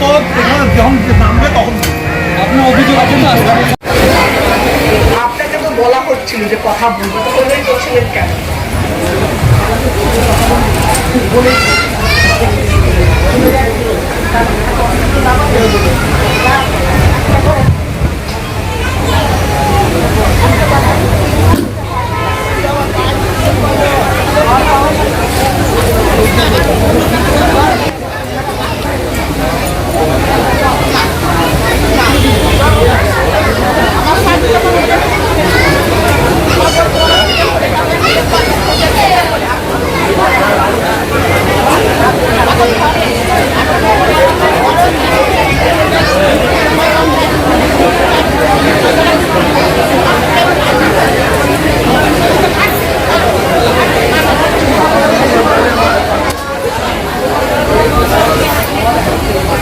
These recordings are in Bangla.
তো যখন নামবে তখন আপনার অভিযোগ আছে না? আপনাকে তো বলা হচ্ছিল যে কথা বলব, তো বলেই বলছিলেন কেন?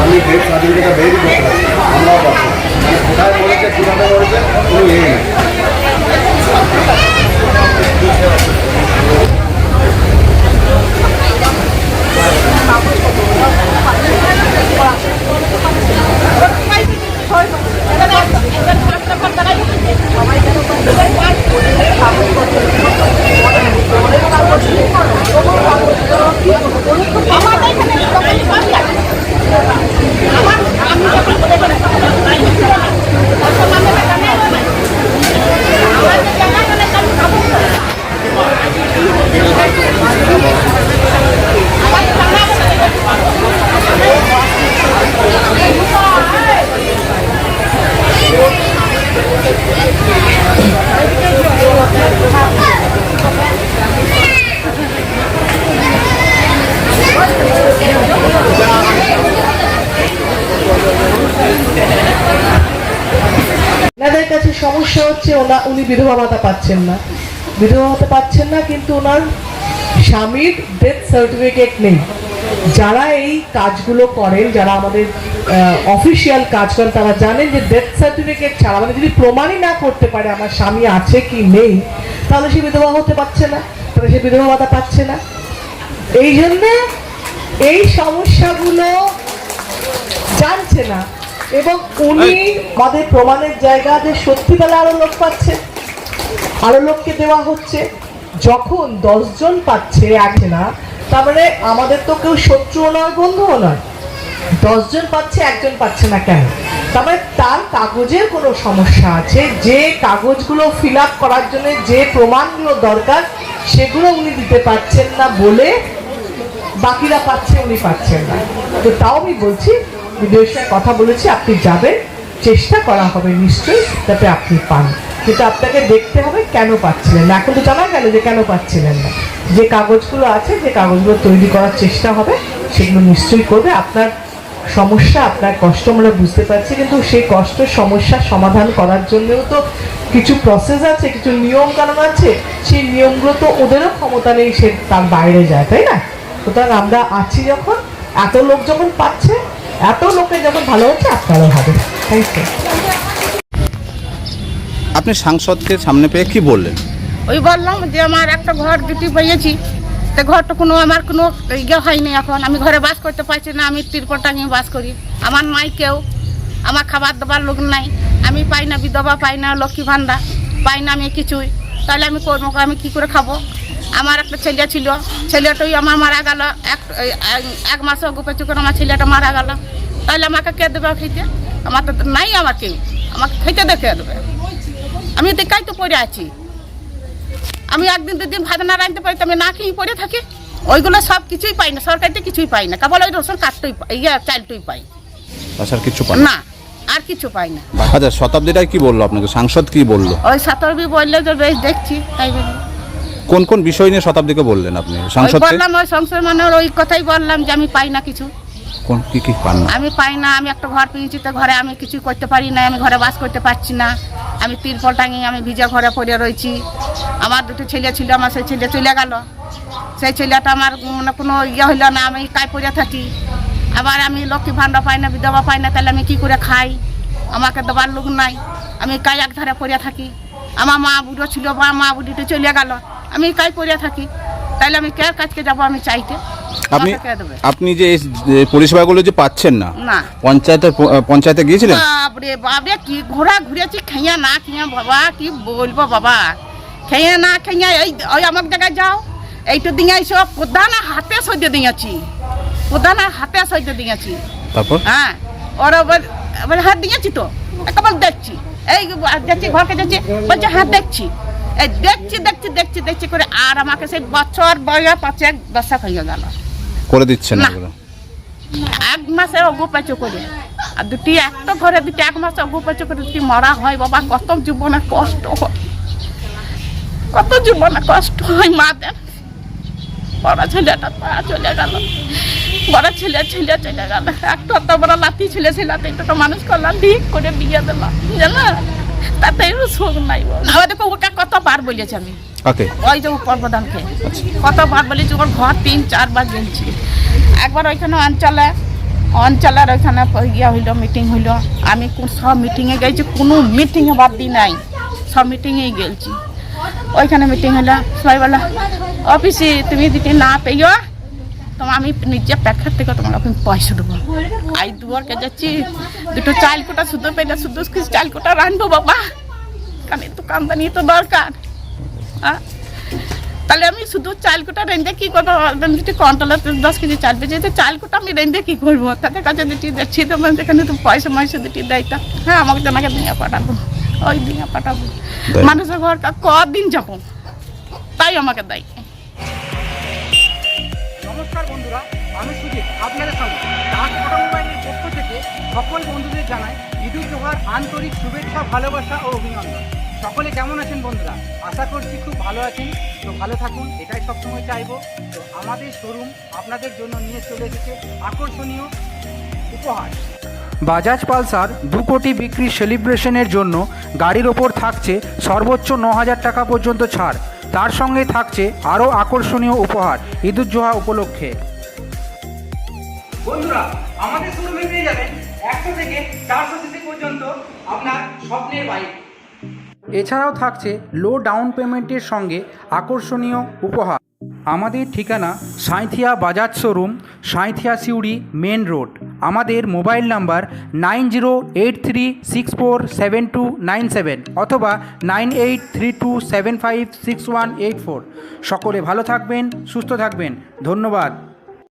আমি ডেথ সার্টিফিকেটটা বেরই করতে পারছি না। আমরাও পাচ্ছি না। মানে কোথায় মরেছে কীভাবে মরেছে কোনো ইয়ে নেই ওনাদের কাছে সমস্যা হচ্ছে ওনা উনি বিধবা ভাতা পাচ্ছেন না। বিধবা ভাতা পাচ্ছেন না, কিন্তু ওনার স্বামীর ডেথ সার্টিফিকেট নেই। যারা এই কাজগুলো করেন যারা আমাদের অফিসিয়াল কাজ করেন তারা জানেন যে ডেথ সার্টিফিকেট ছাড়া মানে যদি প্রমাণই না করতে পারে আমার স্বামী আছে কি নেই তাহলে সে বিধবা হতে পারছে না তাহলে সে বিধবা ভাতা পাচ্ছে না। এই জন্য এই সমস্যাগুলো জানছে না। এবং উনি আমাদের প্রমাণের জায়গা যে সত্যি সত্যিকালে আরও লোক পাচ্ছে আরও লোককে দেওয়া হচ্ছে। যখন দশজন পাচ্ছে আছে না তারপরে আমাদের তো কেউ শত্রুও নয়, বন্ধুও নয়। দশজন পাচ্ছে, একজন পাচ্ছে না কেন? তারপরে তার কাগজের কোনো সমস্যা আছে? যে কাগজগুলো ফিল আপ করার জন্য যে প্রমাণগুলো দরকার, সেগুলো উনি দিতে পারছেন না বলে বাকিরা পাচ্ছে, উনি পাচ্ছেন না। তো তাও আমি বলছি বিদেশের কথা বলেছি, আপনি যাবেন, চেষ্টা করা হবে নিশ্চয়ই, যাতে আপনি পান। কিন্তু আপনাকে দেখতে হবে কেন পাচ্ছিলেন না। এখন তো জানা গেল যে কেন পাচ্ছিলেন না। যে কাগজগুলো আছে, যে কাগজগুলো তৈরি করার চেষ্টা হবে, সেগুলো নিশ্চয়ই করবে। আপনার সমস্যা, আপনার কষ্ট আমরা বুঝতে পারছি, কিন্তু সেই কষ্ট সমস্যার সমাধান করার জন্যও তো কিছু প্রসেস আছে, কিছু নিয়ম কানুন আছে। সেই নিয়মগুলো তো ওদেরও ক্ষমতা নেই, সে তার বাইরে যায়, তাই না? সুতরাং আমরা আছি যখন, এত লোক যখন পাচ্ছে, এত লোকের যখন ভালো হচ্ছে, আপনারও হবে। থ্যাংক ইউ আপনি সাংসদকে সামনে পেয়ে কি বললেন? ওই বললাম যে আমার একটা ঘর দুটি পেয়েছি। তো ঘরটা কোনো আমার কোনো ইয়ে হয়নি এখন। আমি ঘরে বাস করতে পারছি না, আমি তিরপল টাঙিয়ে বাস করি। আমার নাই কেউ। আমার খাবার দাবার লোক নাই। আমি পাই না, বিধবা পাই না, লক্ষ্মী ভাণ্ডার, পাই না আমি কিছুই। তাহলে আমি করব, আমি কি করে খাব? আমার একটা ছেলে ছিল। ছেলেটাই আমার মারা গেল। এক এক মাস আগে পেছু করে আমার ছেলেটা মারা গেল। তাহলে আমাকে কে দেবে খেতে? আমার তো নাই আমার কেউ আমাকে খেতে দেখে দেবে আমি দেখাই তো পড়ে আছি। আমি একদিন দুদিন ভাত না রাখতে পারি আমি না খেয়ে পড়ে থাকি। ওইগুলো সব কিছুই পাই না সরকারিতে কিছুই পাই না। কেবল ওই রসুন কাঠটুই পাই ইয়ে চালটুই পাই। তাছাড়া কিছু পান না? আর কিছু পাই না। আচ্ছা শতাব্দীটাই কি বলল আপনাকে? সাংসদ কি বলল? ওই সাতরবি বললে তো বেশ দেখছি তাই কোন কোন বিষয় নিয়ে শতাব্দীকে বললেন আপনি? ওই সাংসদকে? বললাম ওই সংসদ মানে ওই কথাই বললাম যে আমি পাই না কিছু। কোন কি কি পান না? আমি পাই না, আমি একটা ঘর পেয়েছি, তো ঘরে আমি কিছু করতে পারি না, আমি ঘরে বাস করতে পারছি না। আমি তিরপল টাঙিয়ে আমি ভিজা ঘরে পড়ে রয়েছি। আমার দুটো ছেলে ছিল, আমার সেই ছেলে চলে গেল। সেই ছেলেটা আমার মানে কোনো ইয়ে হইল না, আমি কায় পড়ে থাকি। আবার আমি লক্ষ্মী ভাণ্ডার পাই না, বিধবা পাই না, তাহলে আমি কি করে খাই? আমাকে দেবার লোক নাই। আমি কাই এক ধারে পড়ে থাকি। আমার মা বুড়ো ছিল বা মা বুড়িতে চলে গেল। আমি কাই পড়ে থাকি। তাহলে আমি কে কাজকে যাব আমি চাইতে? আপনি আপনি যে এই পরিষেবাগুলো যে পাচ্ছেন না না। পঞ্চায়েতে পঞ্চায়েতে গিয়েছিলেন? বাপরে বাপরে কি ঘোরা ঘুরেছি খেয়া না খেয়া বাবা কি বলব বাবা। খেয়ে না খেয়ে এই ওই আমার জায়গায় যাও। এইটা দিয়ে সব প্রধান হাতে সইতে দিয়েছি প্রধান হাতে সইতে দিয়েছি তারপর? হ্যাঁ ওর হাত দিয়েছি তো একবার দেখছি। এই যাচ্ছি ঘরকে যাচ্ছি বলছে হ্যাঁ দেখছি। এই দেখছি দেখছি দেখছি দেখছি করে আর আমাকে সেই বছর বয়া পাঁচে এক দশা হয়ে গেল। করে দিচ্ছেন না। এগুলো? এক মাসে অগু পাচু করে। আর দুটি একটা ঘরে দুটি এক মাসে অগু পাচু করে দুটি মরা হয় বাবা কত জীবনে কষ্ট হয়। কত জীবনে কষ্ট হয় মা দেন বড় ছেলেটা পা চলে গেল। বড় ছেলে ছেলে চলে গেল। একটা অত বড় লাতি ছেলে ছিল তো মানুষ করলাম ঠিক করে বিয়ে দিলাম জানো তাতে শোক নাই বল। ওকে কতবার বলেছি আমি। ওই যে উপপ্রধানকে কতবার বলেছি ওর ঘর তিন চারবার গেছি একবার ওইখানে অঞ্চলে অঞ্চলের ওইখানে ইয়ে হইল মিটিং হইল। আমি কোন- সব মিটিংয়ে গেছি কোনো মিটিংয়ে বাদ দিই নাই। সব মিটিংয়েই গেছি ওইখানে মিটিং হলো সবাই বলে অফিসে তুমি দিতে না পেয়েও তো আমি নিজে প্যাকেট থেকে তোমার আমি পয়সা দেবো। আই দুয়ারকে যাচ্ছি। দুটো চাল কোটা শুধু পেলে শুধু চাল কোটা রানবো বাবা? কারণ একটু কামদানি তো দরকার। হ্যাঁ? তাহলে আমি শুধু চাল কোটা রেঞ্জে কি করব? একদম যদি কন্ট্রোলে দশ কেজি চাল পেয়েছি তো চাল কোটা আমি রেঞ্জে কি করব? তাদের কাছে দিটি দিচ্ছি তো মানে যেখানে তো পয়সা ময়সা দিটি দেয় তা হ্যাঁ আমাকে জনাকে দিয়ে পাঠাবো। ওই দিয়ে পাঠাবো। মানুষের ঘরটা কদিন যাব? তাই আমাকে দেয়। বন্ধুরা, আমি সুজিত, আপনাদের সঙ্গে। ডাক মোবাইলের পক্ষ থেকে সকল বন্ধুদের জানাই ঈদুল জোহার আন্তরিক শুভেচ্ছা, ভালোবাসা ও অভিনন্দন। সকলে কেমন আছেন বন্ধুরা? আশা করছি খুব ভালো আছেন। তো ভালো থাকুন, এটাই সবসময় চাইব। তো আমাদের শোরুম আপনাদের জন্য নিয়ে চলে এসেছে আকর্ষণীয় উপহার। বাজাজ পালসার দু কোটি বিক্রি সেলিব্রেশনের জন্য গাড়ির ওপর থাকছে সর্বোচ্চ ন হাজার টাকা পর্যন্ত ছাড়। তার সঙ্গে থাকছে আরও আকর্ষণীয় উপহার ঈদুজ্জোহা উপলক্ষে। বন্ধুরা, আমাদের শোরুমে পেয়ে যাবেন একশো থেকে চারশো সিসি পর্যন্ত আপনার স্বপ্নের বাইক এছাড়াও থাকছে লো ডাউন পেমেন্টের সঙ্গে আকর্ষণীয় উপহার। আমাদের ঠিকানা Sainthia Bajaj showroom, Sainthia Suri main road. আমাদের mobile number nine zero eight three six four seven two nine seven অথবা nine eight three two seven five six one eight four. সকলে ভালো থাকবেন, সুস্থ থাকবেন। ধন্যবাদ।